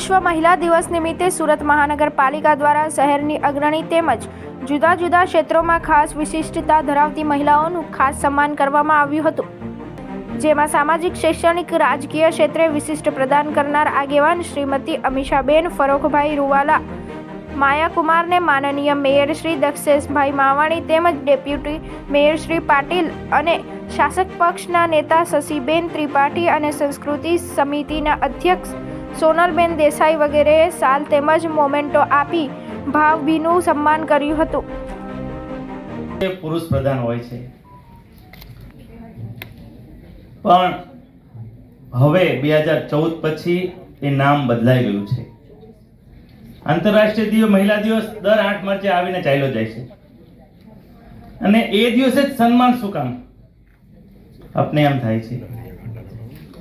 વિશ્વ મહિલા દિવસ નિમિત્તે સુરત મહાનગરપાલિકા દ્વારા શહેરની અગ્રણી તેમજ જુદા જુદા ક્ષેત્રોમાં ખાસ વિશિષ્ટતા ધરાવતી મહિલાઓનું ખાસ સન્માન કરવામાં આવ્યું હતું. જેમાં સામાજિક, શૈક્ષણિક, રાજકીય ક્ષેત્રે વિશિષ્ટ પ્રદાન કરનાર આગેવાન શ્રીમતી અમીષાબેન ફરોખભાઈ રૂવાલા, માયાકુમારને માનનીય મેયર શ્રી દક્ષેશભાઈ માવાણી તેમજ ડેપ્યુટી મેયર શ્રી પાટીલ અને શાસક પક્ષના નેતા શશીબેન ત્રિપાઠી અને સંસ્કૃતિ સમિતિના અધ્યક્ષ સોનલબેન દેસાઈ વગેરેએ સાલ તેમજ મોમેન્ટો આપી ભાવભીનું સન્માન કર્યું હતું. પુરુષ પ્રધાન હોય છે. પણ હવે બે હજાર ચૌદ પછી એ નામ બદલાઈ ગયું છે. આંતરરાષ્ટ્રીય દિવસ મહિલા દિવસ દર આઠ માર્ચે આવીને ચાલ્યો જાય છે. અને એ દિવસે જ સન્માન શું કામ? આપને એમ થાય છે.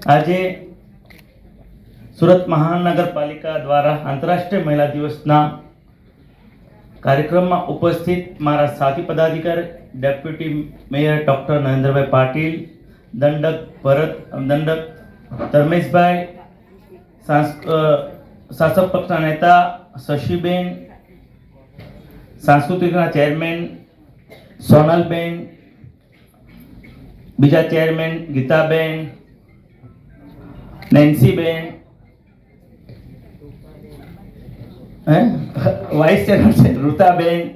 આજે સુરત મહાનગરપાલિકા દ્વારા આંતરરાષ્ટ્રીય મહિલા દિવસના કાર્યક્રમમાં ઉપસ્થિત મારા સાથી પદાધિકારી, deputy mayor doctor Narendrabhai Patil, દંડક ભરત, દંડક ધર્મેશભાઈ શાસક પક્ષના નેતા શશીબેન, સાંસ્કૃતિકના ચેરમેન સોનલબેન, બીજા ચેરમેન ગીતાબેન, નેન્સીબેન હે? વાઇસ ચેરમેન ઋતાબેન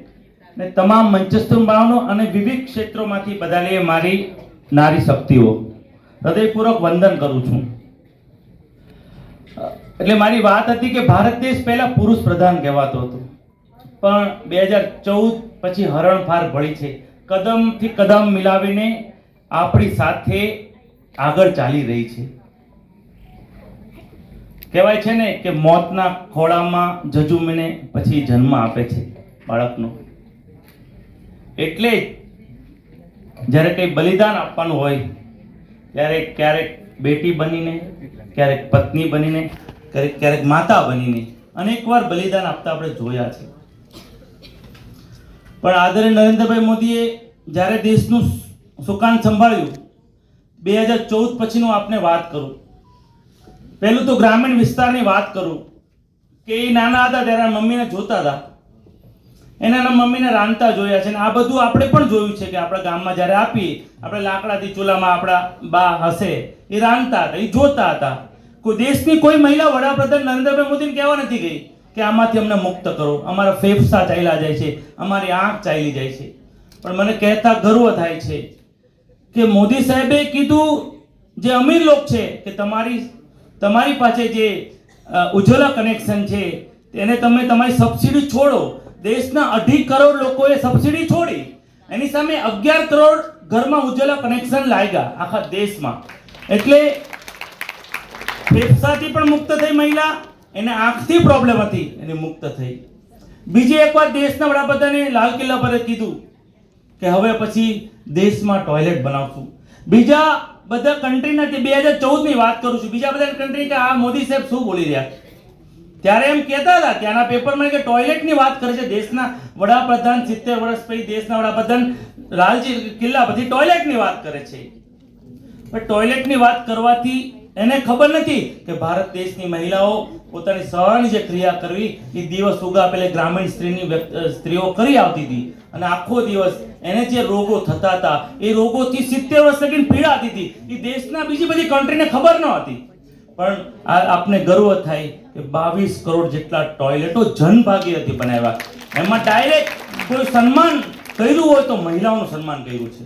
ને તમામ મંચસ્થ ભાવનો અને વિવિધ ક્ષેત્રોમાંથી બધાને મારી નારી શક્તિઓ. હૃદયપૂર્વક વંદન કરું છું. એટલે મારી વાત હતી કે ભારત દેશ પહેલા પુરુષ પ્રધાન કહેવાતો હતો. પણ બે હજાર ચૌદ પછી હરણફાર ભળી છે. કદમથી કદમ મિલાવીને આપણી સાથે આગળ ચાલી રહી છે. કહેવાય છે ને કે મોતના ખોળામાં જજુમીને પછી જન્મ આપે છે બાળકનો. એટલે જ્યારે કંઈ બલિદાન આપવાનું હોય, ત્યારે ક્યારેક બેટી બનીને, ક્યારેક પત્ની બનીને, ક્યારેક ક્યારેક માતા બનીને અનેકવાર બલિદાન આપતા આપણે જોયા છે. પણ આદરણીય નરેન્દ્રભાઈ મોદીએ જ્યારે દેશનું સુકાન સંભાળ્યું, બે હજાર ચૌદ પછીનું આપને વાત કરું. પહેલું તો ગ્રામીણ વિસ્તારની વાત કરું કે એ નાના હતા ત્યારે મમ્મીને જોતા હતા. એના મમ્મીને રાંધતા જોયા છે અને આ બધું આપણે પણ જોયું છે કે આપણા ગામમાં જ્યારે આપીએ, આપણે લાકડાથી ચૂલામાં આપણા બા હશે, એ રાંધતા હતા, એ જોતા હતા. કોઈ દેશની કોઈ મહિલા વડાપ્રધાન નરેન્દ્રભાઈ મોદીને કહેવા નથી ગઈ કે આમાંથી અમને મુક્ત કરો. અમારા ફેફસા ચાલ્યા જાય છે, અમારી આંખ ચાલી જાય છે. પણ મને કહેતા ગર્વ થાય છે કે મોદી સાહેબે કીધું, જે અમીર લોક છે, કે તમારી તમારી પાસે જે ઉજ્જવલા કનેક્શન છે, તેને તમે તમારી સબસિડી છોડો. દેશના અઢી કરોડ લોકોએ સબસિડી છોડી. એની સામે અગિયાર કરોડ ઘરમાં ઉજ્જવલા કનેક્શન લાગ્યા આખા દેશમાં. એટલે ફેફસાથી પણ મુક્ત થઈ મહિલા, એને આંખથી પ્રોબ્લેમ હતી, એને મુક્ત થઈ. બીજી એકવાર દેશના વડાપ્રધાને લાલ કિલ્લા પર કીધું કે હવે પછી દેશમાં ટોયલેટ બનાવશું. બીજા બધા કન્ટ્રીના બે હજાર ચૌદની વાત કરું છું. બીજા બધા કન્ટ્રી કે આ મોદી સાહેબ શું બોલી રહ્યા? ત્યારે એમ કહેતા હતા ત્યાંના પેપરમાં કે ટોયલેટની વાત કરે છે. દેશના વડાપ્રધાન સિત્તેર વર્ષ પછી દેશના વડાપ્રધાન લાલજી કિલ્લા પછી ટોયલેટની વાત કરે છે. પણ ટોયલેટની વાત કરવાથી એને ખબર નથી કે ભારત દેશની મહિલાઓ પોતાની સહન જે ક્રિયા કરવી, એ દિવસ ઉગા પેલે ગ્રામીણ સ્ત્રીની સ્ત્રીઓ કરી આવતી હતી. અને આખો દિવસ એને જે રોગો થતા હતા, એ રોગોથી સિત્તેર વર્ષ લગીને પીડાતી હતી. એ દેશના બીજી બધી કન્ટ્રીને ખબર ન હતી. પણ આ આપને ગર્વ થાય કે બાવીસ કરોડ જેટલા ટોયલેટો જનભાગીરથી બનાવ્યા. એમાં ડાયરેક્ટ કોઈ સન્માન કર્યું હોય તો મહિલાઓનું સન્માન કર્યું છે.